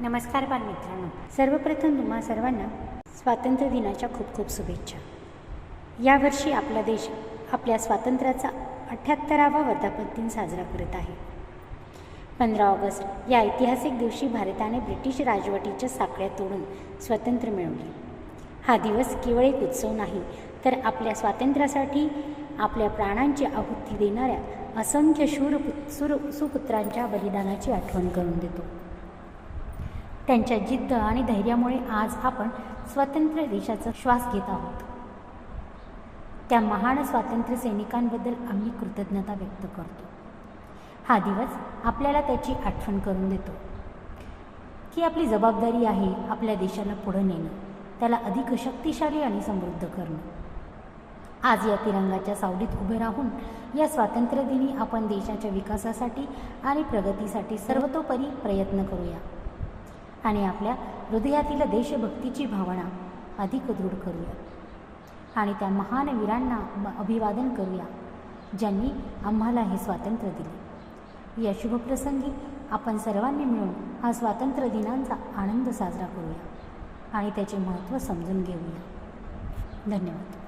नमस्कार बालमित्रांनो. सर्वप्रथम तुम्हा सर्वांना स्वातंत्र्य दिनाच्या खूप खूप शुभेच्छा. यावर्षी आपला देश आपल्या स्वातंत्र्याचा अठ्ठ्याहत्तरावा वर्धापन दिन साजरा करत आहे. पंधरा ऑगस्ट या ऐतिहासिक दिवशी भारताने ब्रिटिश राजवटीच्या साखळ्या तोडून स्वातंत्र्य मिळवले. हा दिवस केवळ एक उत्सव नाही तर आपल्या स्वातंत्र्यासाठी आपल्या प्राणांची आहुती देणाऱ्या असंख्य शूर सुर सुपुत्रांच्या बलिदानाची आठवण करून देतो. त्यांच्या जिद्द आणि धैर्यामुळे आज आपण स्वतंत्र देशाचा श्वास घेत आहोत. त्या महान स्वातंत्र्य सैनिकांबद्दल आम्ही कृतज्ञता व्यक्त करतो. हा दिवस आपल्याला त्याची आठवण करून देतो. की आपली जबाबदारी आहे आपल्या देशाला पुढं नेणं त्याला अधिक शक्तिशाली आणि समृद्ध करणं. आज या तिरंगाच्या सावलीत उभे राहून या स्वातंत्र्यदिनी आपण देशाच्या विकासासाठी आणि प्रगतीसाठी सर्वतोपरी प्रयत्न करूया. आणि आपल्या हृदयातील देशभक्तीची भावना अधिक दृढ करूया. आणि त्या महान वीरांना म- अभिवादन करूया ज्यांनी आम्हाला हे स्वातंत्र्य दिले. या शुभप्रसंगी आपण सर्वांनी मिळून हा स्वातंत्र्य दिनांचा आनंद साजरा करूया आणि त्याचे महत्त्व समजून घेऊया. धन्यवाद.